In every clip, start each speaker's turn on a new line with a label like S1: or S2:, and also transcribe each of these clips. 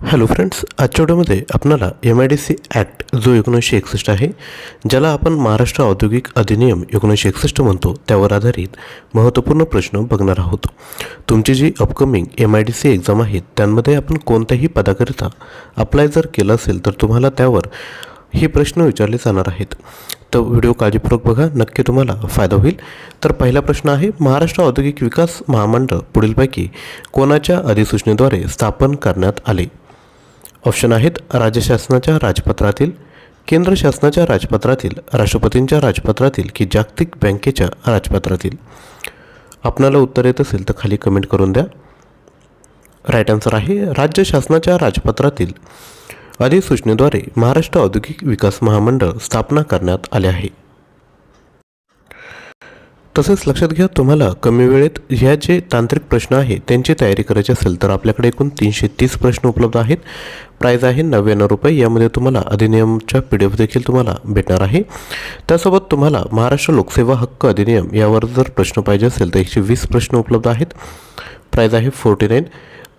S1: Hello friends आजच्या व्हिडिओमध्ये आपणाला M I D C act जो एकोणीसशे एकसष्ट आहे ज्याला आपण महाराष्ट्र औद्योगिक अधिनियम एकोणीसशे एकसष्ट म्हणतो त्यावर आधारित महत्त्वपूर्ण प्रश्न बघणार आहोत. तुमची जी upcoming M I D C exam आहेत त्यांमध्ये आपण कोणत्याही पदाकरिता अप्लाय जर केलं असेल तर तुम्हाला त्यावर हे प्रश्न विचारले जाणार आहेत. तर व्हिडिओ काळजीपूर्वक बघा नक्की तुम्हाला फायदा होईल. तर पहिला प्रश्न आहे महाराष्ट्र औद्योगिक विकास महामंडळ पुढीलपैकी कोणाच्या अधिसूचनेद्वारे स्थापन करण्यात आले? ऑप्शन आहेत राज्य शासनाच्या राजपत्रातील केंद्र शासनाच्या राजपत्रातील राष्ट्रपतींच्या राजपत्रातील की जागतिक बँकेच्या राजपत्रातील. आपणाला उत्तर येत असेल तर खाली कमेंट करून द्या. राईट आन्सर आहे राज्य शासनाच्या राजपत्रातील अधिसूचनेद्वारे महाराष्ट्र औद्योगिक विकास महामंडळ स्थापना करण्यात आले आहे. तसेच लक्षात घ्या तुम्हाला कमी वेळेत ह्या जे तांत्रिक प्रश्न आहे त्यांची तयारी करायची असेल तर आपल्याकडे एकूण तीनशे तीस प्रश्न उपलब्ध आहेत. प्राईज आहे नव्याण्णव रुपये यामध्ये तुम्हाला अधिनियमच्या पी डी एफ देखील तुम्हाला भेटणार आहे. त्यासोबत तुम्हाला महाराष्ट्र लोकसेवा हक्क अधिनियम यावर जर प्रश्न पाहिजे असेल तर एकशे वीस प्रश्न उपलब्ध आहेत. प्राईज आहे फोर्टी नाईन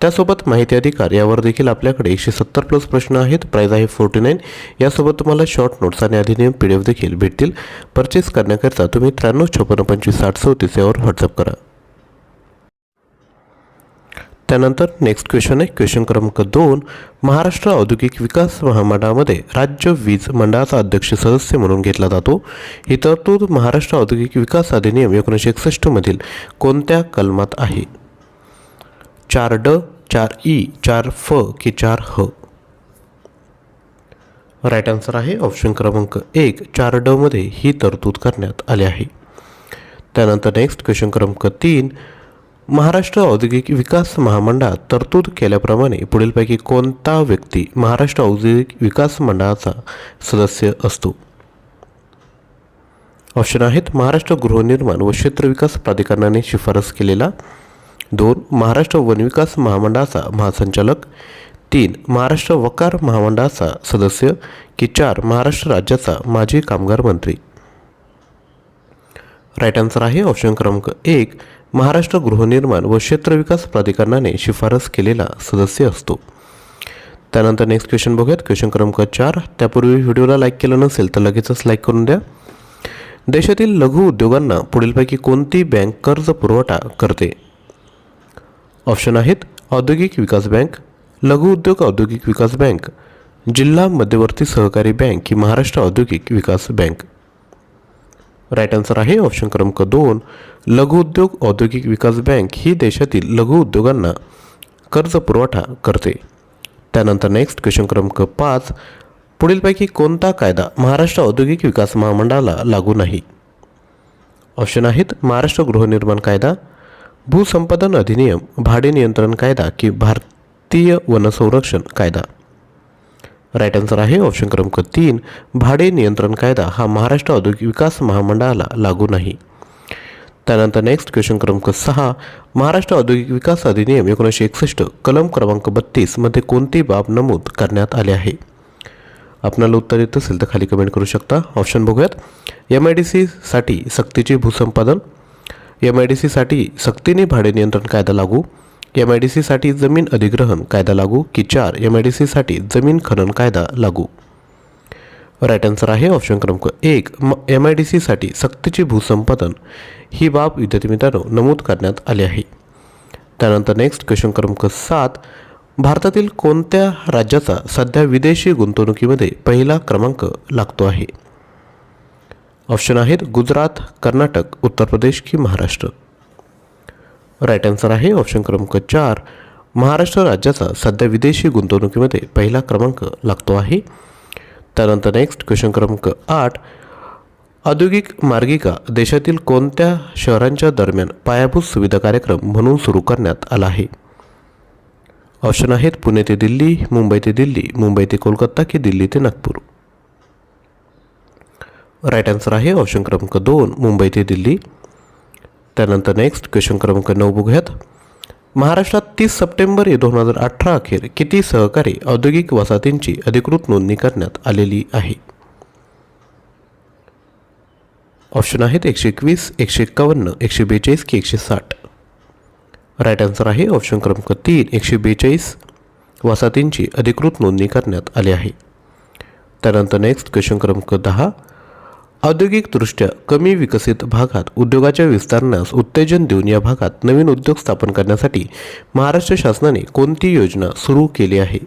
S1: त्यासोबत माहिती अधिकार यावर देखील आपल्याकडे एकशे सत्तर प्लस प्रश्न आहेत. प्राईज आहे फोर्टी नाईन यासोबत तुम्हाला शॉर्ट नोट्स आणि अधिनियम पी डी एफ देखील भेटतील. परचेस करण्याकरिता तुम्ही त्र्याण्णव छप्पन्न पंचवीस साठ चौतीस यावर व्हॉट्सअप करा. त्यानंतर नेक्स्ट क्वेश्चन आहे. क्वेश्चन क्रमांक दोन. महाराष्ट्र औद्योगिक विकास महामंडळामध्ये राज्य वीज मंडळाचा अध्यक्ष सदस्य म्हणून घेतला जातो. ही तरतूद महाराष्ट्र औद्योगिक विकास अधिनियम एकोणीसशे एकसष्टमधील कोणत्या कलमात आहे? चार ड चार ई चार फ की चार ह. राईट आन्सर आहे ऑप्शन क्रमांक एक चार ड मध्ये ही तरतूद करण्यात आली आहे. त्यानंतर नेक्स्ट क्वेश्चन क्रमांक तीन महाराष्ट्र औद्योगिक विकास महामंडळात तरतूद केल्याप्रमाणे पुढीलपैकी कोणता व्यक्ती महाराष्ट्र औद्योगिक विकास मंडळाचा सदस्य असतो? ऑप्शन आहेत महाराष्ट्र गृहनिर्माण व क्षेत्र विकास प्राधिकरणाने शिफारस केलेला दोन महाराष्ट्र वनविकास महामंडळाचा महासंचालक. तीन महाराष्ट्र वकार महामंडळाचा सदस्य. की चार महाराष्ट्र राज्याचा माजी कामगार मंत्री. राईट आन्सर आहे ऑप्शन क्रमांक एक. महाराष्ट्र गृहनिर्माण व क्षेत्र विकास प्राधिकरणाने शिफारस केलेला सदस्य असतो. त्यानंतर नेक्स्ट क्वेश्चन बघूयात. क्वेश्चन क्रमांक चार. त्यापूर्वी व्हिडिओला लाईक केलं नसेल तर लगेचच लाईक करून द्या. देशातील लघु उद्योगांना पुढीलपैकी कोणती बँक कर्ज पुरवठा करते? ऑप्शन आहेत औद्योगिक विकास बँक लघु उद्योग औद्योगिक विकास बँक जिल्हा मध्यवर्ती सहकारी बँक ही महाराष्ट्र औद्योगिक विकास बँक. राईट आन्सर आहे ऑप्शन क्रमांक दोन लघु उद्योग औद्योगिक विकास बँक ही देशातील लघु उद्योगांना कर्ज पुरवठा करते. त्यानंतर नेक्स्ट क्वेश्चन क्रमांक पाच पुढीलपैकी कोणता कायदा महाराष्ट्र औद्योगिक विकास महामंडळाला लागू नाही? ऑप्शन आहेत महाराष्ट्र गृहनिर्माण कायदा भूसंपादन अधिनियम भाडे नियंत्रण कायदा की भारतीय वनसंरक्षण कायदा. राईट आन्सर आहे ऑप्शन क्रमांक तीन भाडे नियंत्रण कायदा हा महाराष्ट्र औद्योगिक विकास महामंडळाला लागू नाही. त्यानंतर नेक्स्ट क्वेश्चन क्रमांक सहा महाराष्ट्र औद्योगिक विकास अधिनियम एकोणीसशे एकसष्ट कलम क्रमांक बत्तीसमध्ये कोणती बाब नमूद करण्यात आली आहे? आपणाला उत्तर येत असेल तर खाली कमेंट करू शकता. ऑप्शन बघूयात. एम आय डी सीसाठी सक्तीचे भूसंपादन एम आय डी सीसाठी सक्तीने भाडे नियंत्रण कायदा लागू. एम आय डी सीसाठी जमीन अधिग्रहण कायदा लागू की चार एम आय डी सीसाठी जमीन खनन कायदा लागू. राईट आन्सर आहे ऑप्शन क्रमांक एक. म एम आय डी सीसाठी सक्तीचे भूसंपादन. ही बाब विद्यार्थी मित्रांनो नमूद करण्यात आली आहे. त्यानंतर नेक्स्ट क्वेश्चन क्रमांक सात. भारतातील कोणत्या राज्याचा सध्या विदेशी गुंतवणुकीमध्ये पहिला क्रमांक लागतो आहे? ऑप्शन आहेत गुजरात कर्नाटक उत्तर प्रदेश की महाराष्ट्र. राईट आन्सर आहे ऑप्शन क्रमांक चार. महाराष्ट्र राज्याचा सध्या विदेशी गुंतवणुकीमध्ये पहिला क्रमांक लागतो आहे. त्यानंतर नेक्स्ट क्वेश्चन क्रमांक आठ. औद्योगिक मार्गिका देशातील कोणत्या शहरांच्या दरम्यान पायाभूत सुविधा कार्यक्रम म्हणून सुरू करण्यात आला आहे? ऑप्शन आहेत पुणे ते दिल्ली मुंबई ते दिल्ली मुंबई ते कोलकाता की दिल्ली ते नागपूर. राईट आन्सर आहे ऑप्शन क्रमांक दोन मुंबई ते दिल्ली. त्यानंतर नेक्स्ट क्वेश्चन क्रमांक नऊ बघूयात. महाराष्ट्रात तीस सप्टेंबर हे दोन हजार अठरा अखेर किती सहकारी औद्योगिक वसाहतींची अधिकृत नोंदणी करण्यात आलेली आहे? ऑप्शन आहेत एकशे एकवीस एकशे एक्कावन्न एकशे बेचाळीस की एकशे साठ. राईट आन्सर आहे ऑप्शन क्रमांक तीन एकशे बेचाळीस वसाहतींची अधिकृत नोंदणी करण्यात आली आहे. त्यानंतर नेक्स्ट क्वेश्चन क्रमांक दहा औद्योगिकदृष्ट्या कमी विकसित भागात उद्योगाच्या विस्तारण्यास उत्तेजन देऊन या भागात नवीन उद्योग स्थापन करण्यासाठी महाराष्ट्र शासनाने कोणती योजना सुरू केली आहे?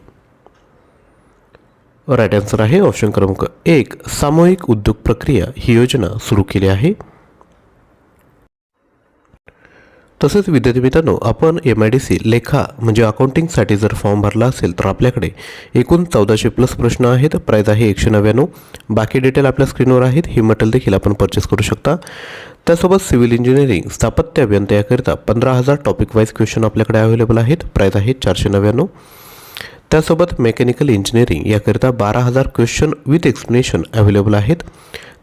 S1: राईट आन्सर आहे ऑप्शन क्रमांक एक सामूहिक उद्योग प्रक्रिया ही योजना सुरू केली आहे. तसेच विद्यार्थी मित्रांनो आपण एम आय डी सी लेखा म्हणजे अकाउंटिंगसाठी जर फॉर्म भरला असेल तर आपल्याकडे एकूण चौदाशे प्लस प्रश्न आहेत. प्राईज आहे एकशे नव्याण्णव. बाकी डिटेल आपल्या स्क्रीनवर आहेत. ही मटेरियल देखील आपण परचेस करू शकता. त्यासोबत सिव्हिल इंजिनिअरिंग स्थापत्य अभियंता याकरिता पंधरा हजार टॉपिक वाईज क्वेश्चन आपल्याकडे अवेलेबल आहेत. प्राईज आहे चारशे नव्याण्णव. त्यासोबत मेकॅनिकल इंजिनिअरिंग याकरिता बारा हजार क्वेश्चन विथ एक्सप्लेनेशन अवेलेबल आहेत.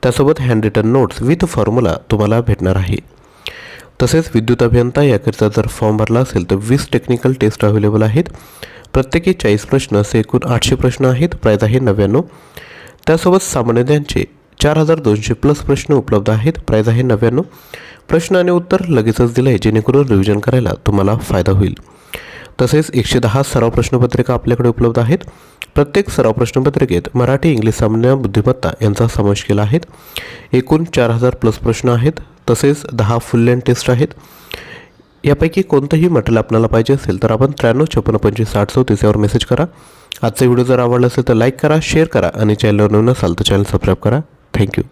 S1: त्यासोबत hand written notes with formula तुम्हाला भेटणार आहे. तसेच विद्युत अभियंता याकरिता जर फॉर्म भरला असेल तर वीस टेक्निकल टेस्ट अवेलेबल आहेत. प्रत्येकी चाळीस प्रश्न असे एकूण आठशे प्रश्न आहेत. प्राईज आहे नव्याण्णव. त्यासोबत सामान्य चार हजार दोनशे प्लस प्रश्न उपलब्ध आहेत. प्राईज आहे नव्याण्णव. प्रश्न आणि उत्तर लगेचच दिलं आहे जेणेकरून रिव्हिजन करायला तुम्हाला फायदा होईल. तसेच एकशे दहा सराव प्रश्नपत्रिका आपल्याकडे उपलब्ध आहेत. प्रत्येक सराव प्रश्नपत्रिकेत मराठी इंग्लिश सामान्य बुद्धिमत्ता यांचा समावेश केला आहे. एकूण चार हजार प्लस प्रश्न आहेत. तसेच दहा फुल लेंथ टेस्ट आहेत. यापैकी कोणतंही मटेरियल आपल्याला पाहिजे असेल तर आपण त्र्याण्णव छप्पन्न पंचवीस साठ चौतीस यावर मेसेज करा. आजचा व्हिडिओ जर आवडला असेल तर लाईक करा शेअर करा आणि चॅनलवर नवीन असाल तर चॅनल सबस्क्राईब करा. थँक्यू